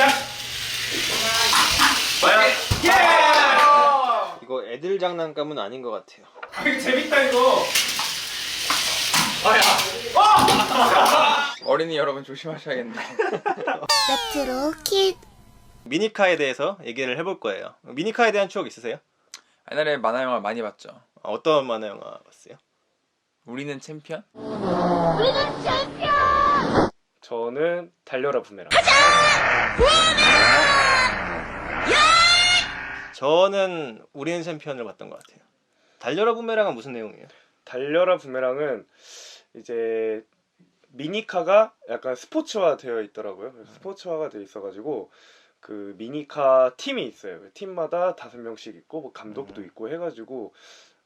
시작. 과연 예. 이거 애들 장난감은 아닌 것 같아요. 아, 이거 재밌다 이거. 아야. 어린이 여러분 조심하셔야겠네. 레트로 킷 미니카에 대해서 얘기를 해볼 거예요. 미니카에 대한 추억 있으세요? 옛날에 만화 영화 많이 봤죠. 아, 어떤 만화 영화 봤어요? 우리는 챔피언? 저는 달려라 부메랑. 저는 우리는 챔피언을 봤던 것 같아요. 달려라 부메랑은 무슨 내용이에요? 달려라 부메랑은 이제 미니카가 약간 스포츠화 되어 있더라고요. 스포츠화가 되어 있어가지고 그 미니카 팀이 있어요. 그 팀마다 다섯 명씩 있고 뭐 감독도 있고 해가지고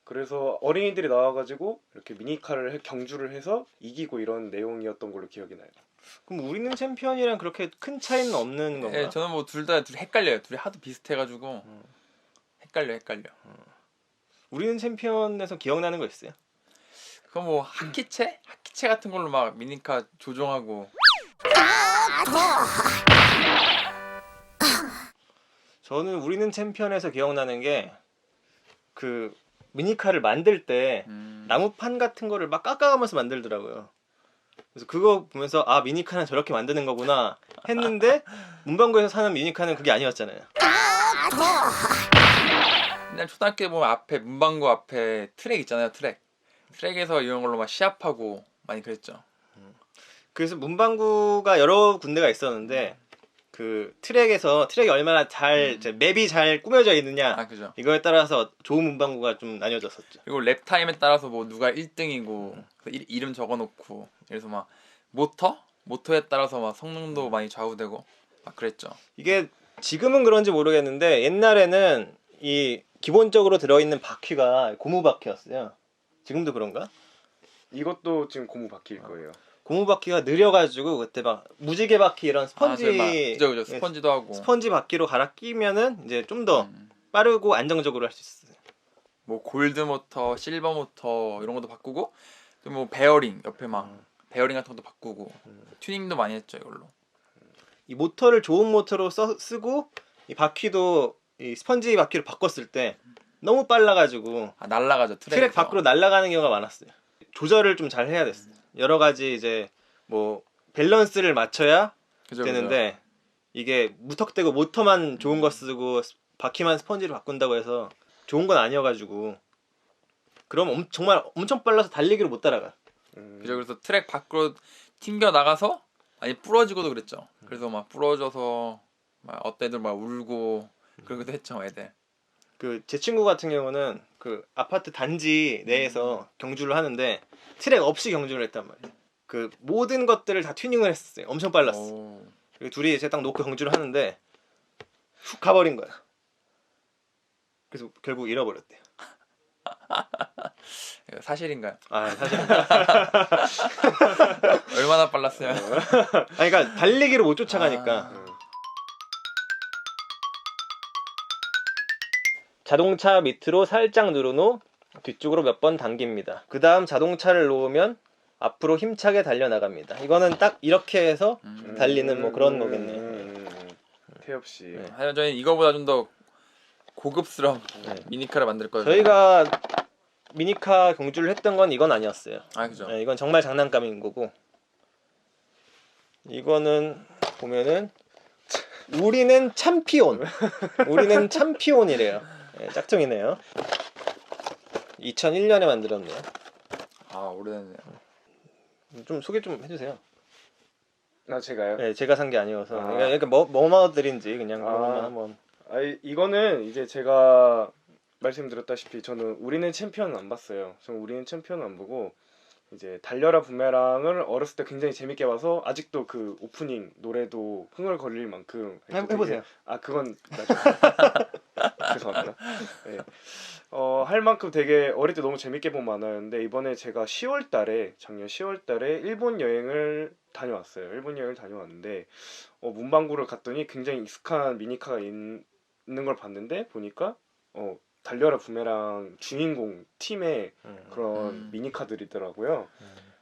그래서 어린이들이 나와가지고 이렇게 미니카를 해- 경주를 해서 이기고 이런 내용이었던 걸로 기억이 나요. 그럼 우리는 챔피언이랑 그렇게 큰 차이는 없는 건가? 예, 저는 뭐 둘 다 둘이 헷갈려요. 둘이 하도 비슷해가지고 헷갈려, 헷갈려. 우리는 챔피언에서 기억나는 거 있어요? 그거 뭐 하키채? 하키채 같은 걸로 막 미니카 조종하고 저는 우리는 챔피언에서 기억나는 게 그 미니카를 만들 때 음, 나무판 같은 거를 막 깎아가면서 만들더라고요. 그래서 그거 보면서 아 미니카는 저렇게 만드는 거구나 했는데 문방구에서 사는 미니카는 그게 아니었잖아요. 옛날 초등학교 때 보면 앞에 문방구 앞에 트랙 있잖아요, 트랙. 트랙에서 이런 걸로 막 시합하고 많이 그랬죠. 그래서 문방구가 여러 군데가 있었는데 그 트랙에서 트랙이 얼마나 잘 이제 맵이 잘 꾸며져 있느냐 아, 그죠. 이거에 따라서 좋은 문방구가 좀 나뉘어졌었죠. 그리고 랩 타임에 따라서 뭐 누가 1등이고 이름 적어놓고 그래서 막 모터 모터에 따라서 막 성능도 많이 좌우되고 막 그랬죠. 이게 지금은 그런지 모르겠는데 옛날에는 이 기본적으로 들어있는 바퀴가 고무 바퀴였어요. 지금도 그런가? 이것도 지금 고무 바뀔 거예요. 고무 바퀴가 느려가지고 그때 막 무지개 바퀴 이런 스펀지 아, 저기 막 그죠 그죠 예, 스펀지도 하고 스펀지 바퀴로 갈아 끼면은 이제 좀 더 음. 빠르고 안정적으로 할 수 있어요. 뭐 골드 모터, 실버 모터 이런 것도 바꾸고 또 뭐 베어링 옆에 막 음. 베어링 같은 것도 바꾸고 튜닝도 많이 했죠 이걸로. 이 모터를 좋은 모터로 써, 쓰고 이 바퀴도 이 스펀지 바퀴로 바꿨을 때 너무 빨라가지고 아 날라가죠 트랙. 트랙 밖으로 날아가는 경우가 많았어요. 조절을 좀 잘 해야 됐어요. 여러 가지 이제 뭐 밸런스를 맞춰야 그죠, 그죠. 되는데 이게 무턱대고 모터만 좋은 거 쓰고 스- 바퀴만 스펀지로 바꾼다고 해서 좋은 건 아니어가지고 그럼 엄- 정말 엄청 빨라서 달리기를 못 따라가. 음, 그죠 그래서 트랙 밖으로 튕겨 나가서 아니 부러지고도 그랬죠. 그래서 막 부러져서 막 어떤 애들 막 울고 그러기도 했죠 애들. 그 제 친구 같은 경우는 그 아파트 단지 내에서 경주를 하는데 트랙 없이 경주를 했단 말이에요. 그 모든 것들을 다 튜닝을 했었어요. 엄청 빨랐어. 오. 그리고 둘이 이제 딱 놓고 경주를 하는데 훅 가버린 거야. 그래서 결국 잃어버렸대요. 사실인가요? 아 사실 얼마나 빨랐어요? 아니 그러니까 달리기를 못 쫓아가니까 아. 자동차 밑으로 살짝 누른 후 뒤쪽으로 몇 번 당깁니다. 그 다음 자동차를 놓으면 앞으로 힘차게 달려나갑니다. 이거는 딱 이렇게 해서 음. 달리는 뭐 그런 거겠네요. 음. 태엽 씨. 네. 하여튼 저희 이거보다 좀 더 고급스러운 네. 미니카를 만들 거예요. 저희가 미니카 경주를 했던 건 이건 아니었어요. 아 그죠. 네, 이건 정말 장난감인 거고 이거는 보면은 우리는 참피온 우리는 참피온이래요 네, 짝퉁이네요 2001년에 만들었네요 아 오래됐네요. 좀 소개 좀 해주세요 나 제가요? 네, 제가 산 게 아니어서 아. 그러니까 뭐, 뭐마들인지 그냥 아. 한번 아 이거는 이제 제가 말씀드렸다시피 저는 우리는 챔피언은 안 봤어요. 저는 우리는 챔피언은 안 보고 이제 달려라 부메랑을 어렸을 때 굉장히 재밌게 봐서 아직도 그 오프닝 노래도 흥얼거릴 만큼 해- 해보세요. 아 그건 나중에 죄송합니다. 네. 어, 할 만큼 되게 어릴 때 너무 재밌게 본 만화였는데 이번에 제가 10월 달에 작년 10월 달에 일본 여행을 다녀왔어요. 일본 여행을 다녀왔는데 어, 문방구를 갔더니 굉장히 익숙한 미니카가 있, 있는 걸 봤는데 보니까 어, 달려라 부메랑 주인공 팀의 음. 그런 음. 미니카들이더라고요.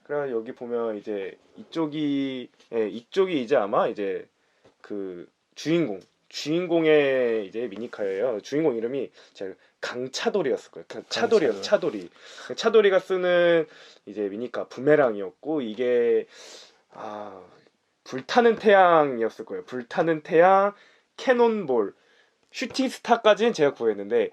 그래 여기 보면 이제 이쪽이 예, 이쪽이 이제 아마 이제 그 주인공 주인공의 이제 미니카예요. 주인공 이름이 제가 강차돌이었을 거예요. 그 차돌이요, 차돌이. 차돌이가 쓰는 이제 미니카 부메랑이었고 이게 아 불타는 태양이었을 거예요. 불타는 태양, 캐논볼, 슈팅 스타까지는 제가 구했는데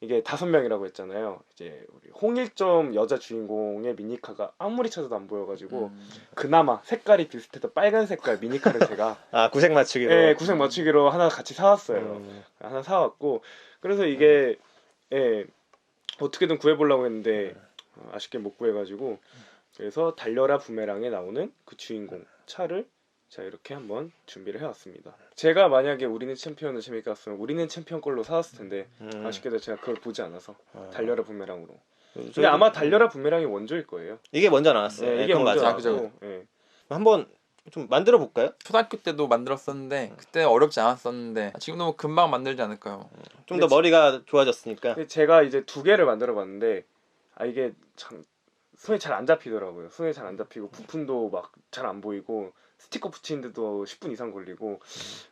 이게 다섯 명이라고 했잖아요. 이제 우리 홍일점 여자 주인공의 미니카가 아무리 찾아도 안 보여가지고 음. 그나마 색깔이 비슷해서 빨간 색깔 미니카를 제가 아 구색 맞추기로. 예, 구색 맞추기로 하나 같이 사왔어요. 음. 하나 사왔고 그래서 이게 예 어떻게든 구해보려고 했는데 어, 아쉽게 못 구해가지고 그래서 달려라 부메랑에 나오는 그 주인공 차를 자 이렇게 한번 준비를 해왔습니다. 제가 만약에 우리는 챔피언을 재밌게 봤으면 우리는 챔피언 걸로 사왔을 텐데 음. 아쉽게도 제가 그걸 보지 않아서 어. 달려라 부메랑으로. 저희도- 근데 아마 달려라 부메랑이 원조일 거예요. 이게 먼저 나왔어요. 네, 네, 이게 먼저 맞아. 그죠. 나왔고, 예. 한번 좀 만들어 볼까요? 초등학교 때도 만들었었는데 그때 어렵지 않았었는데 지금도 뭐 금방 만들지 않을까요? 좀 더 머리가 좋아졌으니까. 근데 제가 이제 두 개를 만들어 봤는데 아 이게 참 손에 잘 안 잡히더라고요. 손에 잘 안 잡히고 부품도 막 잘 안 보이고 스티커 붙이는데도 10분 이상 걸리고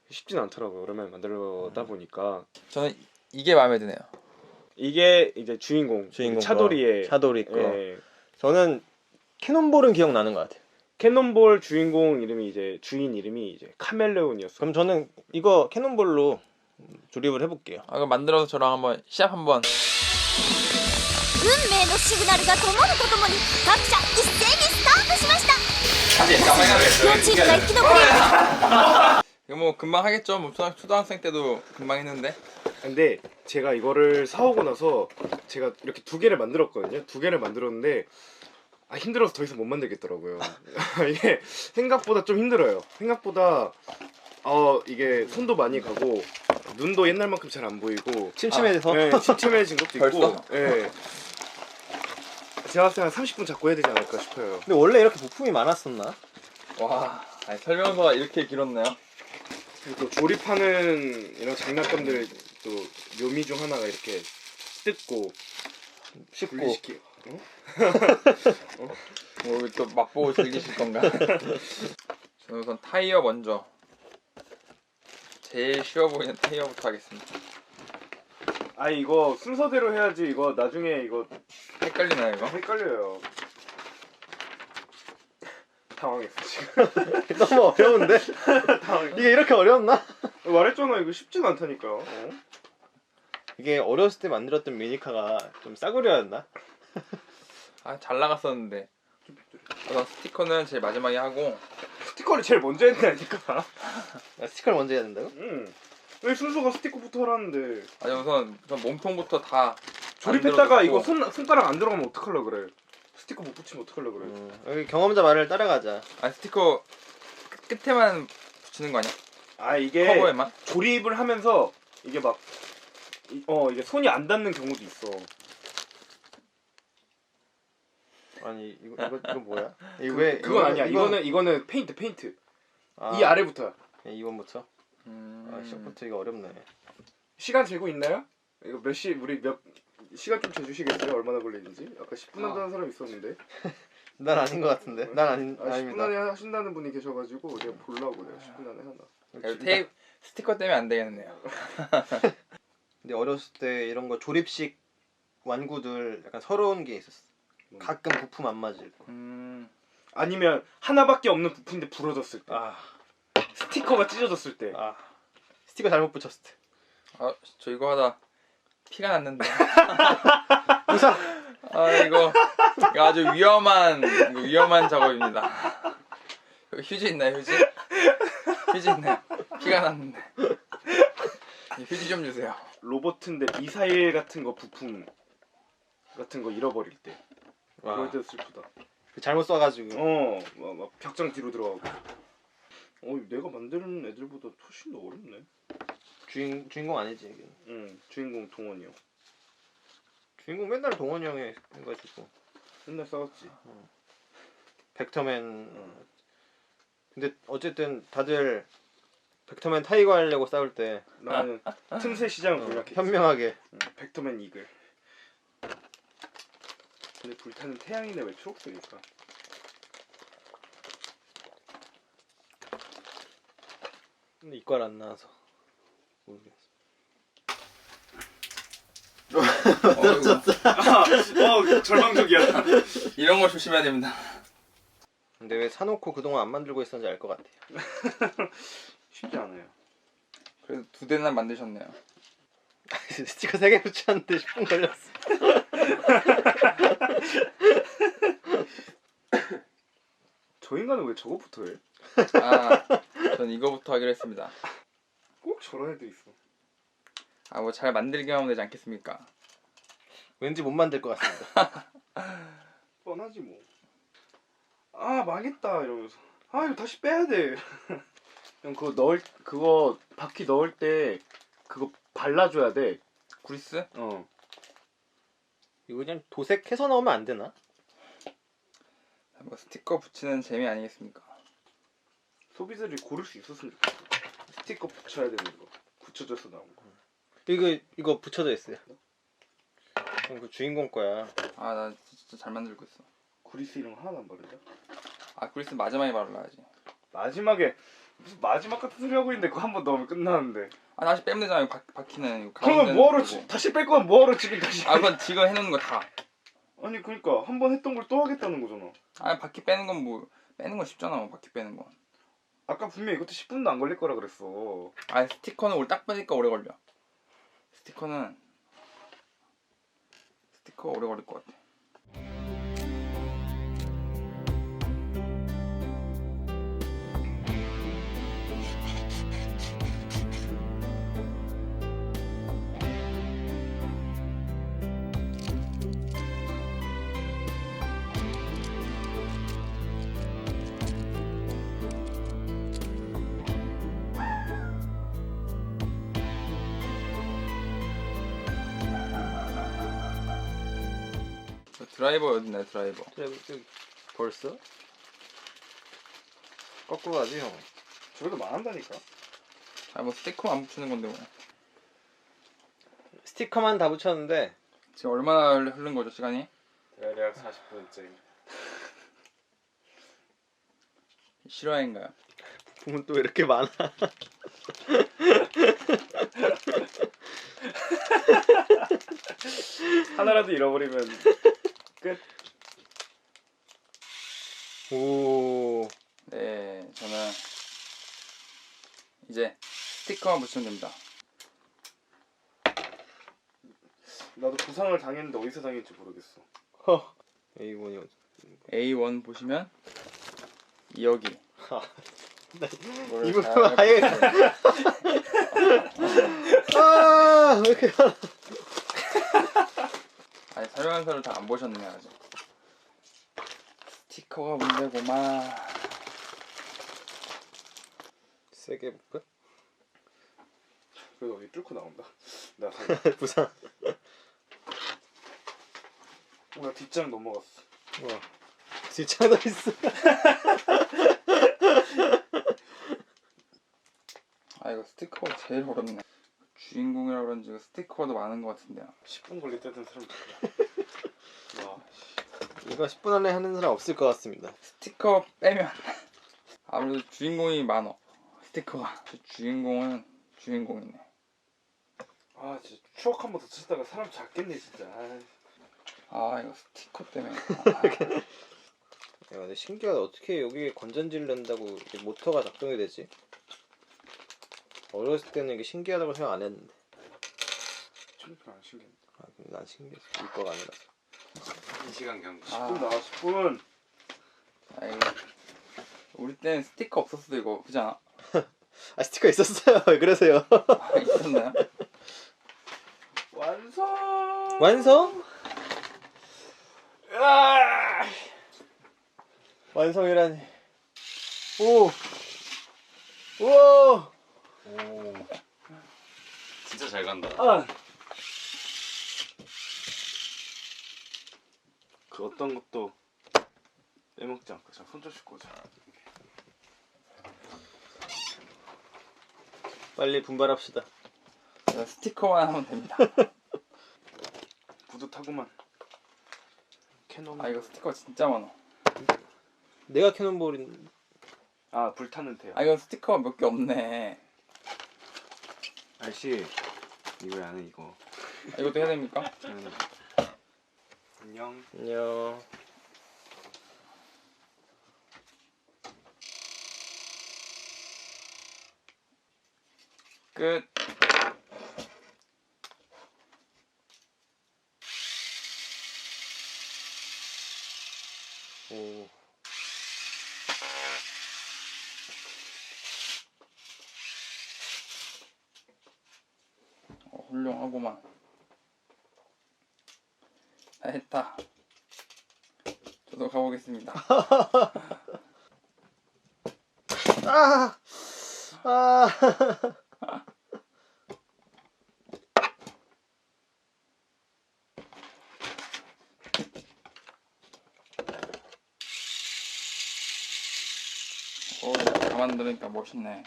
쉽진 않더라고요. 오랜만에 만들다 보니까 저는 이게 마음에 드네요. 이게 이제 주인공, 주인공 차돌이의 차돌이 있고. 예, 저는 캐논볼은 기억나는 것 같아요. 캐논볼 주인공 이름이 이제 주인 이름이 이제 카멜레온이었어. 그럼 저는 이거 캐논볼로 조립을 해볼게요. 아, 그럼 만들어서 저랑 한번 시합 한번 運命のシグナルが灯るとともに各社一斉にスタートしました 이거 뭐 금방 하겠죠. 뭐 초등, 초등학생 때도 금방 했는데. 근데 제가 이거를 사오고 나서 제가 이렇게 두 개를 만들었거든요. 두 개를 만들었는데 아 힘들어서 더 이상 못 만들겠더라고요. 이게 생각보다 좀 힘들어요. 생각보다 어 이게 손도 많이 가고 눈도 옛날만큼 잘 안 보이고. 침침해져서? 네, 침침해진 것도 있고. 예. 제가 봤을 때한 30분 잡고 해야 되지 않을까 싶어요. 근데 원래 이렇게 부품이 많았었나? 와 아니, 설명서가 이렇게 길었나요? 그리고 또 조립하는 이런 장난감들 또 묘미 중 하나가 이렇게 뜯고 쉽고. 분리시키 뭐또 맛보고 즐기실 건가? 저는 우선 타이어 먼저 제일 쉬워 보이는 타이어부터 하겠습니다. 아 이거 순서대로 해야지 이거 나중에 이거 헷갈리나요 이거? 헷갈려요. 당황했어 지금. 너무 어려운데? 당황. 이게 이렇게 어려웠나? 말했잖아 이거 쉽진 않다니까. 어? 이게 어렸을 때 만들었던 미니카가 좀 싸구려였나? 아 잘 나갔었는데 우선 스티커는 제일 마지막에 하고 스티커를 제일 먼저 했다니까. 아, 스티커를 먼저 해야 된다고? 응. 왜 순서가 스티커부터 하라는데 아니 우선 우선 몸통부터 다 조립했다가 이거 손 손가락 안 들어가면 어떡하려 그래. 스티커 못 붙이면 어떡하려 그래. 음, 여기 경험자 말을 따라가자. 아 스티커 끝- 끝에만 붙이는 거 아니야? 아 이게 커버에만? 조립을 하면서 이게 막어 이게 손이 안 닿는 경우도 있어. 아니 이거 이거, 이거 뭐야? 이거 그, 왜 그건 이거- 아니야. 이건- 이거 는 이거는 페인트 페인트. 아, 이 아래부터야. 2번부터. 음... 아 시작부터 이거 어렵네. 시간 재고 있나요? 이거 몇 시 우리 몇 시간 좀 재주시겠어요? 얼마나 걸리는지? 아까 10분 아. 한다는 사람 있었는데. 난 아닌 것 같은데. 난 아닌 아, 10분 아닙니다. 안에 하신다는 분이 계셔가지고 내가 보려고 내가 10분 안에 하나. 그래도 테이프 스티커 때문에 안 되겠네요. 근데 어렸을 때 이런 거 조립식 완구들 약간 서러운 게 있었어. 가끔 부품 안 맞을 거. 음... 아니면 하나밖에 없는 부품인데 부러졌을 때. 아, 스티커가 찢어졌을 때. 아 스티커 잘못 붙였을 때. 아 저 이거 하다 피가 났는데. 부상. 아 이거, 이거 아주 위험한 이거 위험한 작업입니다. 여기 휴지 있나요 휴지? 휴지 있나요? 피가 났는데. 이 휴지 좀 주세요. 로봇인데 미사일 같은 거 부품 같은 거 잃어버릴 때. 와, 그럴 때 슬프다. 잘못 써가지고. 어, 막, 막 벽장 뒤로 들어가고. 어, 내가 만드는 애들보다 훨씬 더 어렵네. 주인 주인공 아니지. 이게. 응, 주인공 동원이요. 주인공 맨날 동원이 형이 해가지고 맨날 싸웠지. 벡터맨. 응. 근데 어쨌든 다들 벡터맨 타이거 하려고 싸울 때 나는 틈새 시장을 어, 공략했지. 현명하게 응, 벡터맨 이글. 근데 불타는 태양이네 왜 초록색일까? 근데 이과 안 나와서 모르겠어. 어, 이거 어 절망적이야. 이런 거 조심해야 됩니다. 근데 왜 사놓고 그동안 안 만들고 있었는지 알 것 같아요. 쉽지 않아요. 그래도 두 대나 만드셨네요. 스티커 3개 붙였는데 10분 걸렸어. 저 인간은 왜 저거부터 해? 아, 전 이거부터 하기로 했습니다. 꼭 저런 애들 있어. 아, 뭐 잘 만들게 하면 되지 않겠습니까? 왠지 못 만들 것 같습니다. 뻔하지 뭐. 아 망했다 이러면서. 아 이거 다시 빼야 돼. 형 그거 넣을 그거 바퀴 넣을 때 그거 발라줘야 돼. 구리스? 어. 이거 그냥 도색해서 넣으면 안 되나? 뭐 스티커 붙이는 재미 아니겠습니까? 소비자들이 고를 수 있었으면 좋겠어. 스티커 붙여야 되는 거. 붙여져서 나온 거. 이거 이거 붙여져 있어요. 그럼 그 주인공 거야. 아, 나 진짜 잘 만들고 있어. 구리스 이런 거 하나도 안 바른다. 아, 구리스 마지막에 발라야지. 마지막에 무슨 마지막 같은 소리 하고 있는데 그거 한 번 넣으면 끝나는데. 아, 다시 빼면 되잖아. 이거 바, 바퀴는. 그러면 뭐하러. 지, 다시 뺄 거면 뭐하러 지금 다시. 아, 그건 지금 해놓는 거 다. 아니 그러니까 한 번 했던 걸 또 하겠다는 거잖아. 아, 바퀴 빼는 건 뭐, 빼는 건 쉽잖아. 뭐, 바퀴 빼는 건. 아까 분명 히 이것도 10분도 안 걸릴 거라 그랬어. 아, 스티커는 오래 딱 빼니까 오래 걸려. 스티커는 스티커 오래 걸릴 것 같아. 드라이버 있나요, 드라이버? 여기, 여기. 벌써? 거꾸로 가지 형. 저래도 망한다니까. 아, 뭐 스티커 안 붙이는 건데 뭐. 스티커만 다 붙였는데 지금 얼마나 흘- 흐른 거죠, 시간이? 대략 40분째. 실화인가요? 부분 또 이렇게 많아. 하나라도 잃어버리면 오. 네, 저는 이제 스티커만 붙이면 됩니다. 나도 부상을 당했는데 어디서 당했는지 모르겠어. 허. 이분이 A1 보시면 여기. 아. 이거를 이거 잘 아예 아, 왜 이렇게? 아니 설명서를 다 안 보셨네 아직. 스티커가 문제고만. 세게 볼까? 그래도 어디 뚫고 나온다. 나, 살- 부상. 나 뒷장 넘어갔어. 와. 뒷장도 있어. 아 이거 스티커가 제일 어렵네. 주인공이라 그런지 스티커가 더 많은 것 같은데요. 10분 걸렸다던 사람 누구야? 와, 이거 10분 안에 하는 사람 없을 것 같습니다. 스티커 빼면 아무래도 주인공이 많어. 스티커가. 그 주인공은 주인공이네. 아 진짜 추억 한 번 더 찾다가 사람 잡겠네 진짜. 아, 아 이거 스티커 때문에. 아, 야, 근데 신기하다. 어떻게 여기에 건전지를 낸다고 이게 모터가 작동이 되지? 어렸을 때는 이게 신기하다고 생각 안 했는데. 좀 별로 안 신기해. 아, 근데 난 신기했어. 이거가 아니라. 1시간 경기. 아. 10분 나와 10분. 아 이거 우리 때는 스티커 없었어 이거 그지 않아? 아, 스티커 있었어요. 왜 그러세요? 아, 있었나요? 완성. 완성? 아! 완성이라니. 오! 우와! 오. 진짜 잘 간다. 아. 그 어떤 것도 빼먹지 않고 자 손 좀 씻고 자. 빨리 분발합시다. 자, 스티커만 하면 됩니다. 뿌듯하구만. 캐논. 아 이거 스티커 진짜 많아. 내가 캐논볼인 아 불타는 태양. 아 이거 스티커가 몇 개 없네. 아씨 이거 안해 이거. 아, 이것도 해야 됩니까? 안녕. 안녕. 끝. 오. 어, 훌륭하구만. 다 했다. 저도 가보겠습니다. 아. 아. 오, 가만 들으니까 멋있네. 네.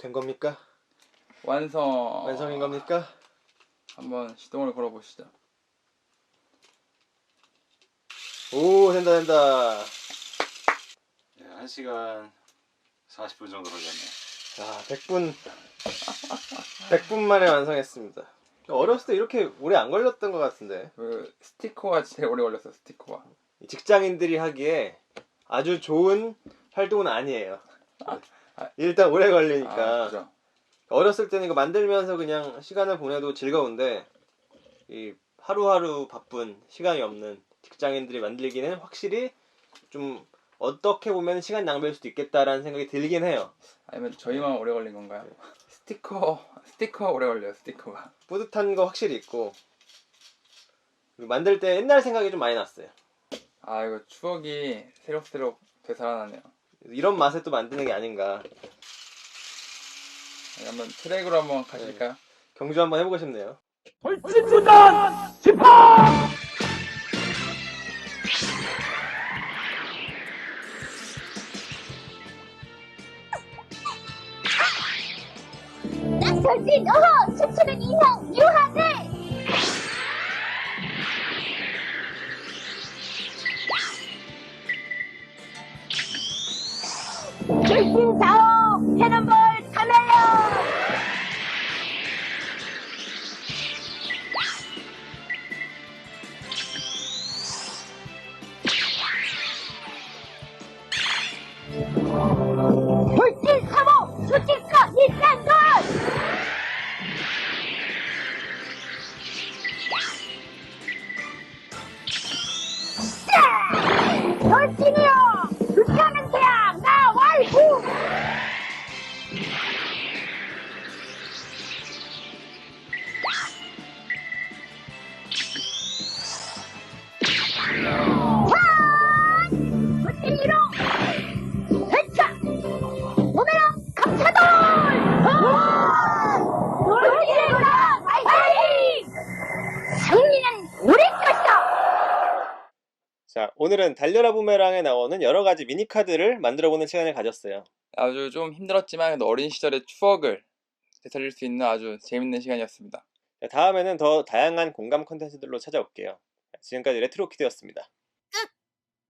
된 겁니까? 완성. 완성인 겁니까? 한번 시동을 걸어보시죠. 오, 된다 된다. 네, 1시간 40분 정도 걸렸네요. 자, 100분 100분 만에 완성했습니다. 어렸을 때 이렇게 오래 안 걸렸던 것 같은데. 그 스티커가 제일 오래 걸렸어. 스티커가. 이 직장인들이 하기에 아주 좋은 활동은 아니에요. 아. 일단 오래 아, 걸리니까 그죠. 어렸을 때는 이거 만들면서 그냥 시간을 보내도 즐거운데 이 하루하루 바쁜 시간이 없는 직장인들이 만들기는 확실히 좀 어떻게 보면 시간 낭비일 수도 있겠다라는 생각이 들긴 해요. 아니면 저희만 오래 걸린 건가요? 스티커 스티커가 오래 걸려요. 스티커가. 뿌듯한 거 확실히 있고 만들 때 옛날 생각이 좀 많이 났어요. 아 이거 추억이 새록새록 되살아나네요. 이런 맛에 또 만드는 게 아닌가. 네, 한번 트랙으로 한번 가실까요? 경주 한번 해보고 싶네요. 낙설진 어허 수출은 이상 유한해 출신사오. 캐논볼 카멜레 오늘은 달려라 부메랑에 나오는 여러 가지 미니 카드를 만들어보는 시간을 가졌어요. 아주 좀 힘들었지만 어린 시절의 추억을 되살릴 수 있는 아주 재밌는 시간이었습니다. 자, 다음에는 더 다양한 공감 콘텐츠들로 찾아올게요. 지금까지 레트로 키드였습니다.